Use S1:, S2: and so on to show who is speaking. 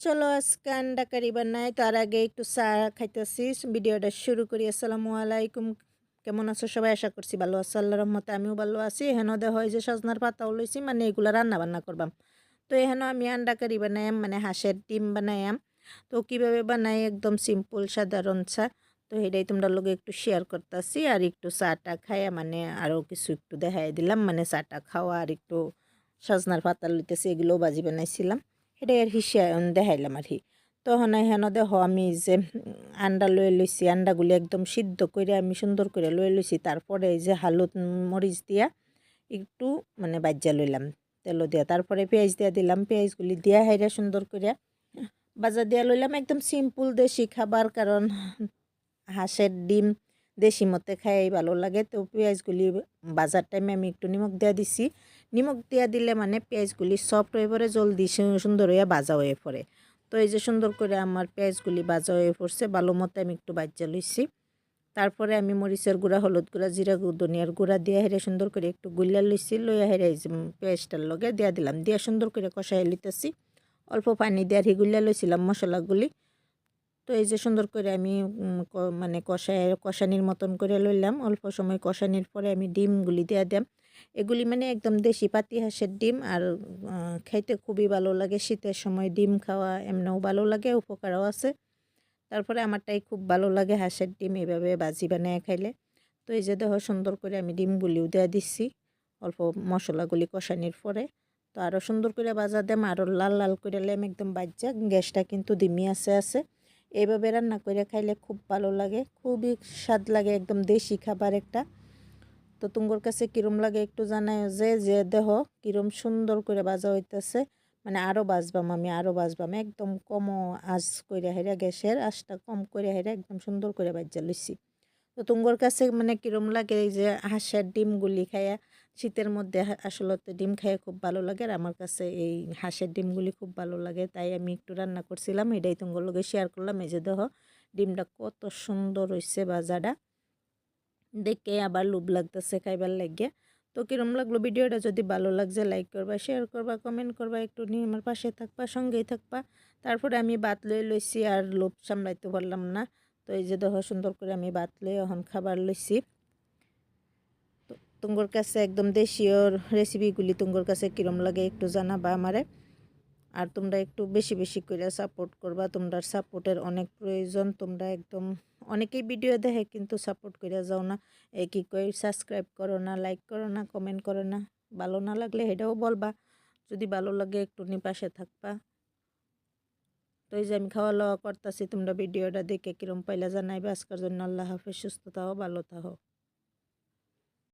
S1: চলো আজকে আন্ডা কারি বানাই। তার আগে একটু চা খাইতেছি। ভিডিওটা শুরু করি। আসসালামু আলাইকুম। কেমন আছো? সবাই আশা করছি ভালো আছো। আল্লাহ রহমতে আমিও ভালো আছি। হেন দে হয় যে সজনার পাতাও লইছি মানে এগুলো রান্না বান্না করবাম। তো এহেন আমি আন্ডা কারি বানাইম মানে হাঁসের ডিম বানাইম তো কীভাবে বানাই? একদম সিম্পল সাধারণ চা। তো এটাই তোমরা লোক একটু শেয়ার করতেছি। আর একটু চাটা খাইয়া মানে আরও কিছু একটু দেখাই দিলাম। মানে চাটা খাওয়া আর একটু সজনার পাতা লইতেছি, এগুলোও বাজি বানাইছিলাম। এটা আর হিসা দেখাইলাম আর কি। তখন হেন দেহ আমি যে আন্ডা লয়ে লইছি, আন্ডাগুলি একদম সিদ্ধ করে আমি সুন্দর করে লয়ে লইছি, তারপরে যে হালুদ মরিচ দিয়া একটু মানে বাজ্যা লইলাম তেল দিয়া। তারপরে পেঁয়াজ দিয়া দিলাম, পেঁয়াজগুলি দিয়া হাইরা সুন্দর করে বাজার দিয়া লইলাম, একদম সিম্পল দেশি খাবার, কারণ হাঁসের ডিম দেশি মতে খাই ভালো লাগে। তো পেঁয়াজগুলি বাজার টাইমে আমি একটু নিমখ দিয়া দিছি। নিমখ দিয়া দিলে মানে পেঁয়াজগুলি সফট হয়ে পড়ে, জলদি সুন্দর হয়ে ভাজা হয়ে পড়ে। তো এই যে সুন্দর করে আমার পেঁয়াজগুলি ভাজা হয়ে পড়ছে, ভালো মতো আমি একটু বাজ্যা লইছি। তারপরে আমি মরিচের গুঁড়া, হলুদ গুঁড়া, জিরা ধনিয়ার গুঁড়া দিয়ে হেরে সুন্দর করে একটু গুলিয়া লইছি, লইয়া হেরে পেঁয়াজটার লগে দিয়া দিলাম। দিয়া সুন্দর করে কষাই লিতেছি অল্প পানি দিয়ে আর গুলিয়া লইছিলাম মশলাগুলি। তো এই যে সুন্দর করে আমি মানে কষায় কষানির মতন করে লইলাম। অল্প সময় কষানির পরে আমি ডিমগুলি দিয়ে দিলাম। এগুলি মানে একদম দেশি পাতি হাঁসের ডিম আর খাইতে খুবই ভালো লাগে। শীতের সময় ডিম খাওয়া এমনিও ভালো লাগে, উপকারও আছে। তারপরে আমারটাই খুব ভালো লাগে হাঁসের ডিম এভাবে বাজি বানিয়ে খাইলে। তো এই যে দেখো সুন্দর করে আমি ডিমগুলিও দেওয়া দিচ্ছি অল্প মশলাগুলি কষানির পরে। তো আরও সুন্দর করে বাজা দেম, আরও লাল লাল করে লেম একদম বাজ্যা গ্যাসটা কিন্তু দিমি আছে আছে। এইভাবে রান্না করে খাইলে খুব ভালো লাগে, খুবই স্বাদ লাগে একদম দেশি খাবার একটা। তো তুঙ্গর কাছে কিরম লাগে একটু জানাই যে যে দেহ কিরম সুন্দর করে বাজা হইতেছে মানে আরও বাজবাম আমি আরও বাজবাম। একদম কম আঁচ করে হেরা গ্যাসের আঁচটা কম করে হেরা একদম সুন্দর করে বাজ্যা লইছি। তো তুঙ্গর কাছে মানে কিরম লাগে এই যে হাঁসের ডিমগুলি খাইয়া, শীতের মধ্যে আসলে ডিম খাইয়ে খুব ভালো লাগে আর আমার কাছে এই হাঁসের ডিমগুলি খুব ভালো লাগে। তাই আমি একটু রান্না করছিলাম, এটাই তোমার লগে শেয়ার করলাম। এই যে দেহ, ডিমটা কত সুন্দর হয়েছে বাজাটা। দেখে আবার লোভ লাগতেছে খাইবার লাগিয়া তো কিরম লাগল ভিডিওটা? যদি ভালো লাগছে লাইক করবা শেয়ার করবা কমেন্ট করবা, একটু নিয়ে আমার পাশে থাকবা, সঙ্গেই থাকবা। তারপরে আমি বাত লয়ে লইছি আর লোভ সামলাইতে পারলাম না। তো এই যে দেহ সুন্দর করে আমি বাত লয়ে এখন খাবার লইছি। তুঙ্গর কাছে একদম দেশীয় রেসিপিগুলি তুঙ্গর কাছে কীরম লাগে একটু জানাবা আমারে। আর তোমরা একটু বেশি বেশি করে সাপোর্ট করবা। তোমরা সাপোর্টের অনেক প্রয়োজন। তোমরা একদম অনেকেই ভিডিও দেখে কিন্তু সাপোর্ট করে যাও না। এই কী কই সাবস্ক্রাইব করো না লাইক করো না কমেন্ট করো না। ভালো না লাগলে এটাও বলবা। যদি ভালো লাগে একটু নিপাশে থাকবা। তো এই যে আমি খাওয়া দাওয়া করতেছি, তোমরা ভিডিওটা দেখে কিরম পাইলা জানাইবে। আজকের জন্য আল্লাহ হাফেজ, সুস্থ থাও, ভালো থাকো